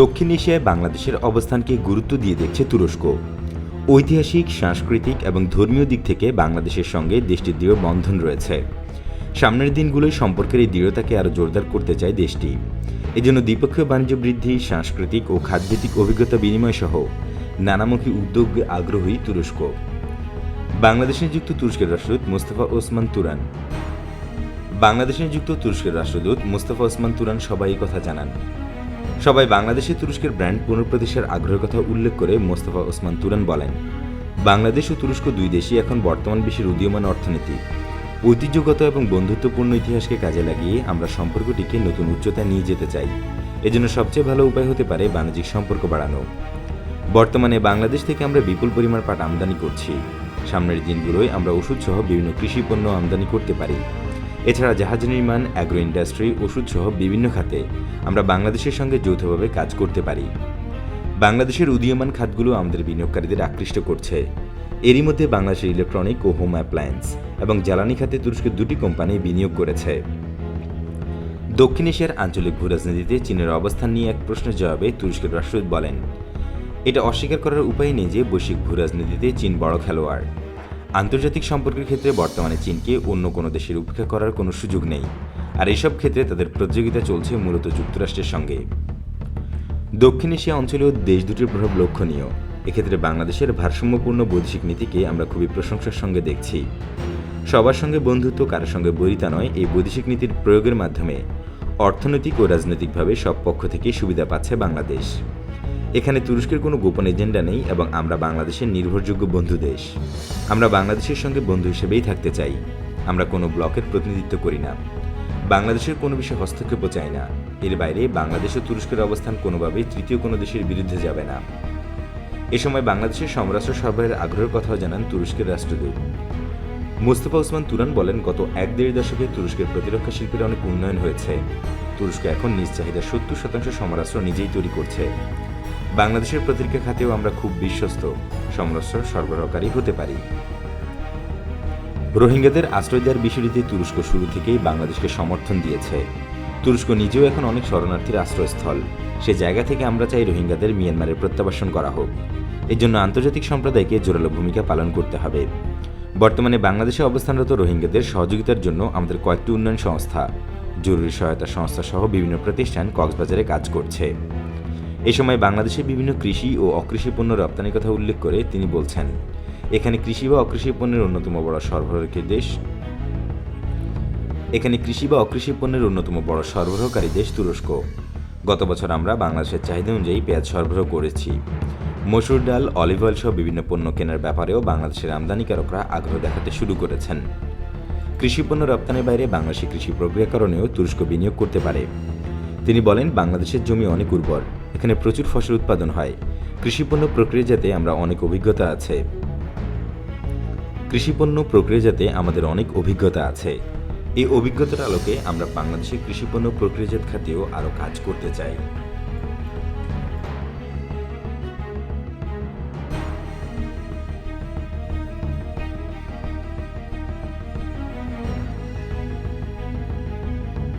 দক্ষিণ এশিয়ায় বাংলাদেশের অবস্থানকে গুরুত্ব দিয়ে দেখছে তুরস্ক। ঐতিহাসিক, সাংস্কৃতিক এবং ধর্মীয় দিক থেকে বাংলাদেশের সঙ্গে দেশটির দৃঢ় বন্ধন রয়েছে। সামনের দিনগুলোয় সম্পর্কের এই দৃঢ়তাকে আরও জোরদার করতে চায় দেশটি। এজন্য দ্বিপক্ষীয় বাণিজ্য বৃদ্ধি, সাংস্কৃতিক ও খাদ্যভিত্তিক অভিজ্ঞতা বিনিময় সহ নানামুখী উদ্যোগে আগ্রহী তুরস্ক। বাংলাদেশে নিযুক্ত তুরস্কের রাষ্ট্রদূত মোস্তফা ওসমান তুরান। বাংলাদেশে নিযুক্ত তুরস্কের রাষ্ট্রদূত মোস্তফা ওসমান তুরান সবাই কথা জানান। সবাই বাংলাদেশে তুরস্কের ব্র্যান্ড পুনঃপ্রতিষ্ঠার আগ্রহের কথা উল্লেখ করে মোস্তফা ওসমান তুরান বলেন, বাংলাদেশ ও তুরস্ক দুই দেশই এখন বর্তমান বিশ্বের উদীয়মান অর্থনীতি। ঐতিহ্যগত এবং বন্ধুত্বপূর্ণ ইতিহাসকে কাজে লাগিয়ে আমরা সম্পর্কটিকে নতুন উচ্চতায় নিয়ে যেতে চাই। এজন্য সবচেয়ে ভালো উপায় হতে পারে বাণিজ্যিক সম্পর্ক বাড়ানো। বর্তমানে বাংলাদেশ থেকে আমরা বিপুল পরিমাণ পাট আমদানি করছি। সামনের দিনগুলোয় আমরা ওষুধ সহ বিভিন্ন কৃষি পণ্য আমদানি করতে পারি। এছাড়া জাহাজ নির্মাণ অ্যাগ্রো ইন্ডাস্ট্রি ওষুধ সহ বিভিন্ন খাতে আমরা বাংলাদেশের সঙ্গে যৌথভাবে কাজ করতে পারি। বাংলাদেশের উদীয়মান খাতগুলো আমাদের বিনিয়োগকারীদের আকৃষ্ট করছে। এরই মধ্যে বাংলাদেশের ইলেকট্রনিক ও হোম অ্যাপ্লায়েন্স এবং জ্বালানি খাতে তুরস্কের দুটি কোম্পানি বিনিয়োগ করেছে। দক্ষিণ এশিয়ার আঞ্চলিক ভূরাজনীতিতে চীনের অবস্থান নিয়ে এক প্রশ্নের জবাবে তুরস্কের রাষ্ট্রদূত বলেন, এটা অস্বীকার করার উপায় নেই যে বৈশ্বিক ভূরাজনীতিতে চীন বড় খেলোয়াড়। আন্তর্জাতিক সম্পর্কের ক্ষেত্রে বর্তমানে চীনকে অন্য কোনো দেশের উপেক্ষা করার কোনো সুযোগ নেই। আর এসব ক্ষেত্রে তাদের প্রতিযোগিতা চলছে মূলত যুক্তরাষ্ট্রের সঙ্গে। দক্ষিণ এশিয়া অঞ্চলেও দেশ দুটির প্রভাব লক্ষণীয়। এক্ষেত্রে বাংলাদেশের ভারসাম্যপূর্ণ বৈদেশিক নীতিকে আমরা খুবই প্রশংসার সঙ্গে দেখছি। সবার সঙ্গে বন্ধুত্ব, কারোর সঙ্গে বরিতা নয়, এই বৈদেশিক নীতির প্রয়োগের মাধ্যমে অর্থনৈতিক ও রাজনৈতিকভাবে সব পক্ষ থেকে সুবিধা পাচ্ছে বাংলাদেশ। এখানে তুরস্কের কোনো গোপন এজেন্ডা নেই এবং আমরা বাংলাদেশের নির্ভরযোগ্য বন্ধু দেশ। আমরা বাংলাদেশের সঙ্গে বন্ধু হিসেবেই থাকতে চাই। আমরা কোনো ব্লকের প্রতিনিধিত্ব করি না। বাংলাদেশের কোনো বিষয়ে হস্তক্ষেপও চাই না। এর বাইরে বাংলাদেশ ও তুরস্কের অবস্থান কোনোভাবেই তৃতীয় কোনো দেশের বিরুদ্ধে যাবে না। এ সময় বাংলাদেশের সমরাষ্ট্র সরবরাহের আগ্রহের কথাও জানান তুরস্কের রাষ্ট্রদূত। মুস্তফা ওসমান তুরান বলেন, গত এক দেড় দশকে তুরস্কের প্রতিরক্ষা শিল্পের অনেক উন্নয়ন হয়েছে। তুরস্ক এখন নিজ চাহিদা সত্তর শতাংশ সমরাস্ত্র নিজেই তৈরি করছে। বাংলাদেশের প্রতিরক্ষা খাতেও আমরা খুব বিশ্বস্ত, সমরাস্ত্র সরবরাহকারী হতে পারি। রোহিঙ্গাদের আশ্রয় দেওয়ার বিষয়টিতে তুরস্ক শুরু থেকেই বাংলাদেশকে সমর্থন দিয়েছে। তুরস্ক নিজেও এখন অনেক শরণার্থীর আশ্রয়স্থল। সে জায়গা থেকে আমরা চাই রোহিঙ্গাদের মিয়ানমারে প্রত্যাবাসন করা হোক। এর জন্য আন্তর্জাতিক সম্প্রদায়কে জোরালো ভূমিকা পালন করতে হবে। বর্তমানে বাংলাদেশে অবস্থানরত রোহিঙ্গাদের সহযোগিতার জন্য আমাদের কয়েকটি উন্নয়ন সংস্থা, জরুরি সহায়তা সংস্থা সহ বিভিন্ন প্রতিষ্ঠান কক্সবাজারে কাজ করছে। এ সময় বাংলাদেশের বিভিন্ন কৃষি ও অকৃষি পণ্য রপ্তানির কথা উল্লেখ করে তিনি বলছেন, এখানে কৃষি বা অকৃষি পণ্যের অন্যতম বড় সরবরাহকারী দেশ। এখানে কৃষি বা অকৃষি পণ্যের অন্যতম বড় সরবরাহকারী দেশ তুরস্ক। গত বছর আমরা বাংলাদেশের চাহিদা অনুযায়ী পেঁয়াজ সরবরাহ করেছি। মসুর ডাল, অলিভ অয়েল সহ বিভিন্ন পণ্য কেনার ব্যাপারেও বাংলাদেশের আমদানিকারকরা আগ্রহ দেখাতে শুরু করেছেন। কৃষি পণ্য রপ্তানির বাইরে বাংলাদেশি কৃষি প্রক্রিয়াকরণেও তুরস্ক বিনিয়োগ করতে পারে। তিনি বলেন, বাংলাদেশের জমি অনেক উর্বর। এখানে প্রচুর ফসল উৎপাদন হয়। কৃষিপণ্য প্রক্রিয়াজাতে আমরা অনেক অভিজ্ঞতা আছে। কৃষিপণ্য প্রক্রিয়াজাতে আমাদের অনেক অভিজ্ঞতা আছে। এই অভিজ্ঞতার আলোকে আমরা বাংলাদেশের কৃষিপণ্য প্রক্রিয়াজাত খাতেও আরও কাজ করতে চাই।